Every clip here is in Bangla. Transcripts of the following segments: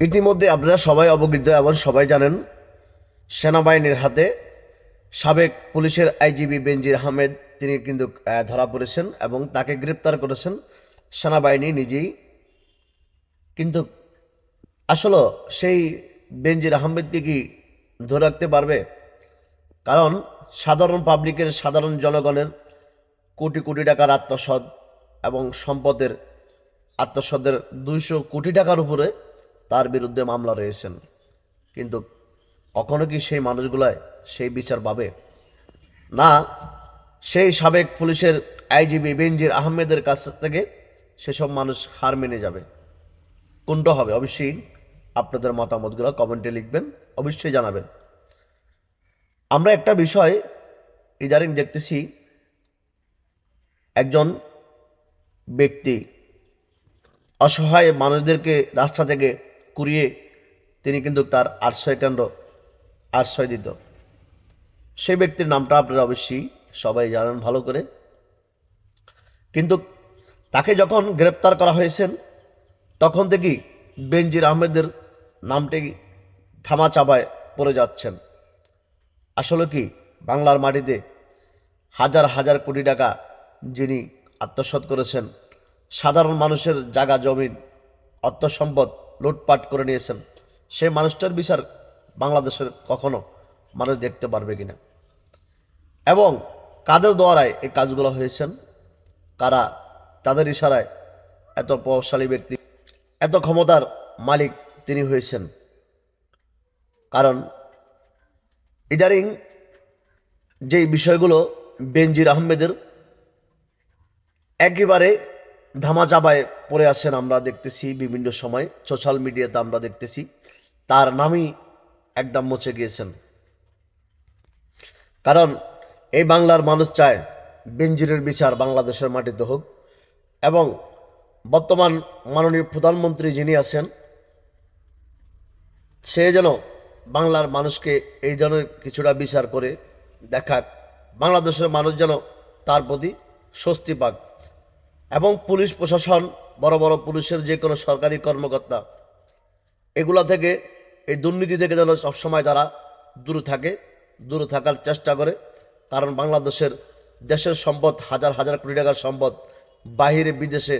ইতিমধ্যে আপনারা সবাই অবগত এবং সবাই জানেন, সেনাবাহিনীর হাতে সাবেক পুলিশের আইজিবি বেনজির আহমেদ, তিনি কিন্তু ধরা পড়েছেন এবং তাকে গ্রেপ্তার করেছেন। সেনাবাহিনী নিজেই কিন্তু আসলে সেই বেনজির আহমেদকে কি ধরে রাখতে পারবে? কারণ সাধারণ পাবলিকের, সাধারণ জনগণের কোটি কোটি টাকার আত্মসদ এবং সম্পদের আত্মসদের দুইশো কোটি টাকার উপরে তার বিরুদ্ধে মামলা রয়েছেন। কিন্তু কখনো কি সেই মানুষগুলায় সেই বিচার পাবে? না, সেই সাবেক পুলিশের আইজিবি বেনজির আহমেদের কাছ থেকে সেসব মানুষ হার মেনে যাবে। কোনটা হবে? অবশ্যই আপনাদের মতামতগুলো কমেন্টে লিখবেন, অবশ্যই জানাবেন। আমরা একটা বিষয় ইদারিং দেখতেছি, একজন ব্যক্তি অসহায় মানুষদেরকে রাস্তা থেকে কুড়িয়ে তিনি কিন্তু তার আশ্রয় কেন্দ্র আশ্রয় দিত সেই ব্যক্তির নামটা আপনারা অবশ্যই সবাই জানেন ভালো করে। কিন্তু তাকে যখন গ্রেপ্তার করা হয়েছেন, তখন থেকেই বেনজির আহমেদের নামটি থামা চাপায় পড়ে যাচ্ছেন। আসলে কি, বাংলার মাটিতে হাজার হাজার কোটি টাকা যিনি আত্মসাৎ করেছেন, সাধারণ মানুষের জায়গা জমিন অর্থ সম্পদ লুটপাট করে নিয়েছেন। সে মানুষটার বিচার বাংলাদেশের কখনো মানুষ দেখতে পারবে কিনা। এবং কাদের দ্বারায় এই কাজগুলো হয়েছেন? কারা তাদের ইশারায় এত প্রভাবশালী ব্যক্তি, এত ক্ষমতার মালিক তিনি হয়েছেন? কারণ ইদারিং যেই বিষয়গুলো বেনজির আহমেদের একেবারে ধামাচাপায় পড়ে আছেন আমরা দেখতেছি বিভিন্ন সময় সোশ্যাল মিডিয়াতে আমরা দেখতেছি। তার নামই একদম মুছে গিয়েছেন। কারণ এই বাংলার মানুষ চায় বেনজিরের বিচার বাংলাদেশের মাটিতে হোক এবং বর্তমান মাননীয় প্রধানমন্ত্রী যিনি আছেন, সে যেন বাংলার মানুষকে এই ধরনের কিছুটা বিচার করে দেখাক। বাংলাদেশের মানুষ যেন তার প্রতি স্বস্তি পাক। এবং পুলিশ প্রশাসন, বড় বড় পুলিশের যে কোনো সরকারি কর্মকর্তা, এগুলা থেকে, এই দুর্নীতি থেকে যেন সবসময় তারা দূরে থাকে, দূরে থাকার চেষ্টা করে, কারণ বাংলাদেশের দেশের সম্পদ, হাজার হাজার কোটি টাকার সম্পদ বাহিরে, বিদেশে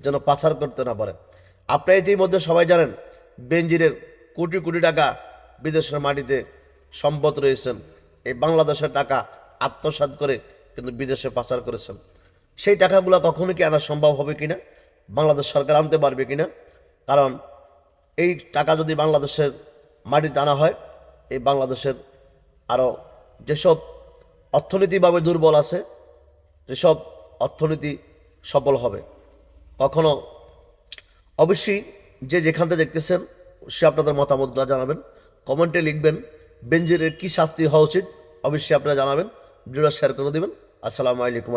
যেন পাচার করতে না পারে। আপনারা ইতিমধ্যে সবাই জানেন, বেনজিরের কোটি কোটি টাকা বিদেশের মাটিতে সম্পদ রয়েছেন এই বাংলাদেশের টাকা আত্মসাৎ করে কিন্তু বিদেশে পাচার করেছেন। সেই টাকাগুলো কখনো কি আনা সম্ভব হবে কিনা? বাংলাদেশ সরকার আনতে পারবে কিনা? কারণ এই টাকা যদি বাংলাদেশের মাটিতে আনা হয়, এই বাংলাদেশের আরও যেসব অর্থনীতিভাবে দুর্বল আছে, যেসব অর্থনীতি সফল হবে, কখনো অবশ্যই যে যেখান থেকে দেখতেছেন, সে আপনাদের মতামতগুলো জানাবেন। কমেন্টে লিখবেন বেঞ্জিরের কী শাস্তি হওয়া উচিত, অবশ্যই আপনারা জানাবেন, ভিডিওটা শেয়ার করে দেবেন। আসসালামু আলাইকুম